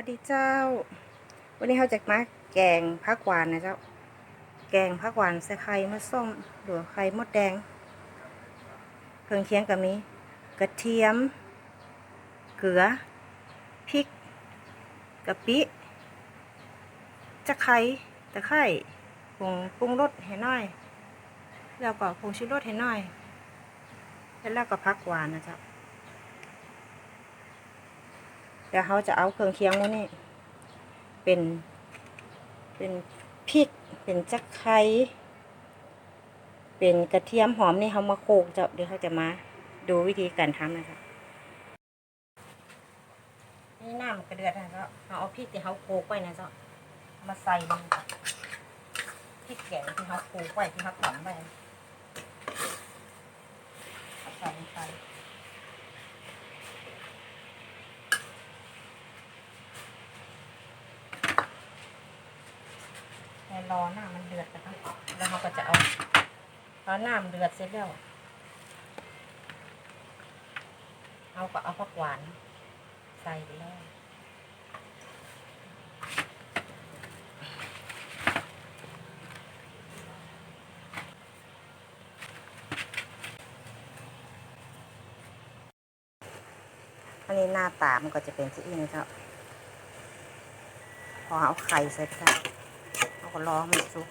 วัสดีเจ้า วันนี้เขาจะมาแกงผักหวานนะเจ้า แกงผักหวานใส่ไข่มะส้มหรือไข่มดแดง เครื่องเคียงก็มีกระเทียม เกลือ พริกกะปิจะไคร้ตะไคร้ผงปรุงรสให้หน่อย แล้วก็ผงชูรสให้หน่อย แล้วก็ผักหวานนะเจ้า เดี๋ยวเขาจะเอาเครื่องเคียงพวกนี้เป็น เป็นพริก เป็นจักไคร้เป็นกระเทียมหอมนี่เขามาโขกจะเดี๋ยวเขาจะมาดูวิธีการทำนะคะนี่น้ำกระเดือดนะเจ้าเอาเอาพริกที่เขาโขกไว้นะเจ้ามาใส่ลงไปพริกแกงที่เขาโขกไว้ที่เขาตำไว้เอาใส่ลงไป ให้รอหน้ามันเดือดนะคะแล้วเราก็จะเอาพอหน้ามันเดือดเสร็จแล้วเอาก็เอาผักหวานใส่ไปเลยอันนี้หน้าตามันก็จะเป็นสีนี้นะครับพอเอาไข่ใส่ไปแล้ว เอาก็รอให้มันสุก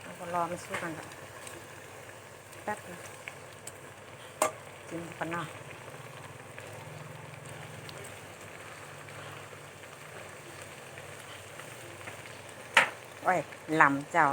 เอาก็รอมันสุกกันแป๊บนึงจิ้มกันเนาะโอ้ยลำเจ้า